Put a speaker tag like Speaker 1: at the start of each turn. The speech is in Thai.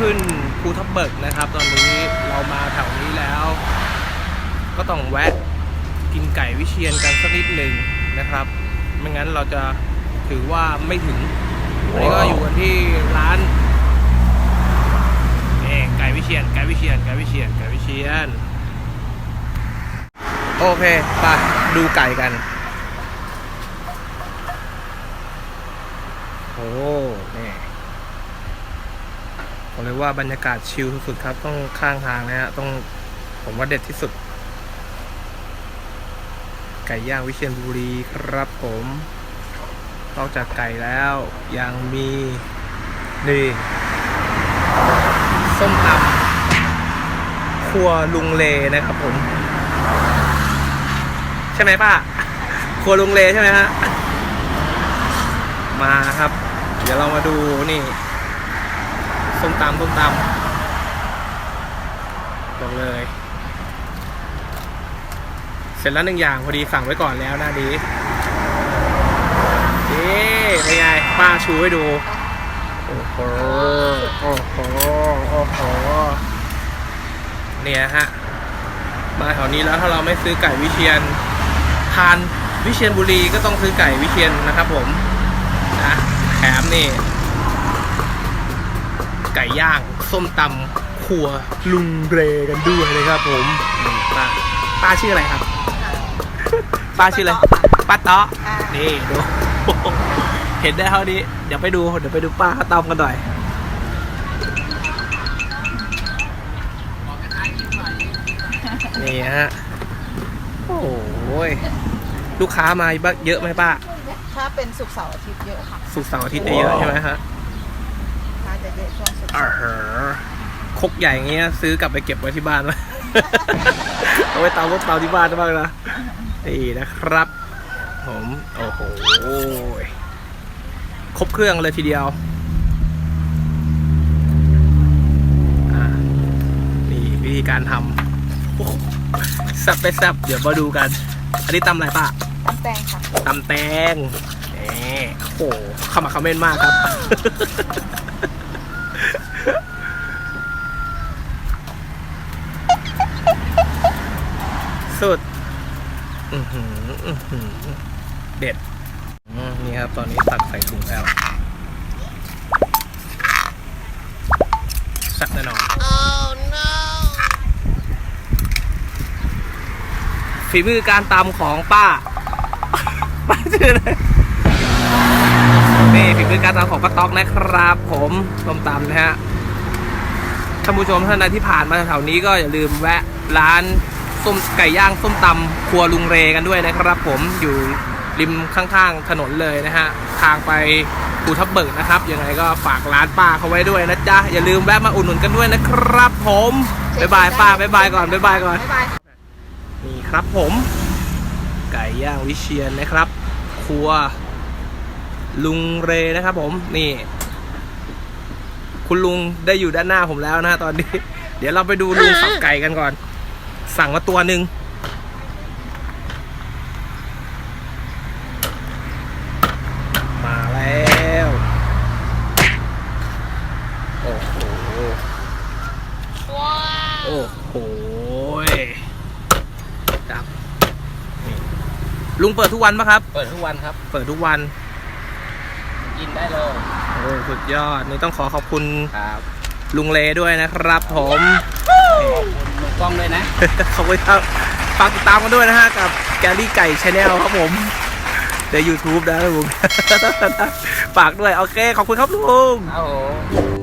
Speaker 1: ขึ้นภูทับเบิกนะครับ ตอนนี้เรามาแถวนี้แล้ว ก็ต้องแวะกินไก่วิเชียนกันสักนิดหนึ่งนะครับ ไม่งั้นเราจะถือว่าไม่ถึงวันนี้ก็อยู่กันที่ร้านนี่ไก่วิเชียนไก่วิเชียนไก่วิเชียนไก่วิเชียน โอเคไปดูไก่กันโอ้นี่ มเลยว่าบรรยากาศชิลสุดๆครับ ต้องข้างทางนะฮะต้องผมว่าเด็ดที่สุด ไก่ย่างวิเชียรบุรีครับผมนอกจากไก่แล้วยังมีนี่ส้มตำครัวลุงเลนะครับผม ใช่ไหมป้าครัวลุงเลใช่ไหมฮะมาครับ เดี๋ยวเรามาดูนี่ ส้มตำส้มตำบอกเลย เสร็จแล้วหนึ่งอย่างพอดีสั่งไว้ก่อนแล้วนะดีนี่เป็นไงป้าชูให้ดู โอ้โห โอ้โห โอ้โห เนี่ยฮะ มาแถวนี้แล้วถ้าเราไม่ซื้อไก่วิเชียนทานวิเชียนบุรีก็ต้องซื้อไก่วิเชียนนะครับผมนะแถมนี่ ไก่ย่าง ส้มตำครัวลุงเรกันด้วยเลยครับผมนี่ป้าป้าชื่ออะไรครับ ป้าชื่ออะไรป้าเตาะนี่ดู เห็นได้เท่านี้ เดี๋ยวไปดู เดี๋ยวไปดูป้าเขาตำกันหน่อย นี่ฮะ โอ้ยลูกค้ามาเยอะไหมป้า
Speaker 2: ถ้าเป็นสุกร์เสาร์อาทิตย์เยอะค่ะ
Speaker 1: สุกร์เสาร์อาทิตย์จะเยอะใช่ไหมฮะ
Speaker 2: น่าจะเยอะช่วงสุกร์
Speaker 1: อ่าฮะ ครกใหญ่อย่างเงี้ย ซื้อกลับไปเก็บไว้ที่บ้านไว้เอาไว้เตาพวกเตาที่บ้านบ้างนะนี่นะครับ ผมโอ้โหครบเครื่องเลยทีเดียวอ่านี่วิธีการทำโอ้โหแซ่บไปแซ่บเดี๋ยวมาดูกัน อันนี้ตำอะไรป้า
Speaker 2: น้ำแตงค่ะ
Speaker 1: ตำแตงนี่โอ้โหเข้ามาคอมเมนต์มากครับ สุดเด็ด นี่ครับ ตอนนี้ตักใส่ถุงแล้วสักแน่นอนฝีมือการตำของป้า ป้าชื่ออะไรนี่ฝีมือการตำของป้าต๊อกนะครับ ผมส้มตำนะฮะท่านผู้ชมท่านใดที่ผ่านมาแถวนี้ก็อย่าลืมแวะร้าน ส้มไก่ย่างส้มตำครัวลุงเรกันด้วยนะครับ ผมอยู่ริมข้างๆถนนเลยนะฮะทางไปภูทับเบิกนะครับยังไงก็ฝากร้านป้าเขาไว้ด้วยนะจ๊ะอย่าลืมแวะมาอุดหนุนกันด้วยนะครับ ผมบ๊ายบายป้าบ๊ายบายก่อนบ๊ายบายก่อนนี่ครับผม ไก่ย่างวิเชียนนะครับ ครัว ลุงเรนะครับ ผมนี่ คุณลุงได้อยู่ด้านหน้าผมแล้วนะตอนนี้ เดี๋ยวเราไปดูลุงสับไก่กันก่อน สั่งมาตัวหนึ่งมาแล้ว โอ้โหโอ้โหครับนี่ลุงเปิดทุกวันปะครับ
Speaker 3: เปิดทุกวันครับ
Speaker 1: เปิดทุกวัน
Speaker 3: กินได้เลย
Speaker 1: โอ้สุดยอดนี่ต้องขอขอบคุณ
Speaker 3: ครับ
Speaker 1: ลุงเลด้วยนะครับผม
Speaker 3: มือ กล้องด้วยนะ
Speaker 1: ขอบคุณครับฝากติดตามกันด้วยนะฮะกับแกลลี่ไก่ชาแนลครับผมใน YouTube นะครับผมฝากด้วย โอเค ขอบคุณครับลุง
Speaker 3: ครับผม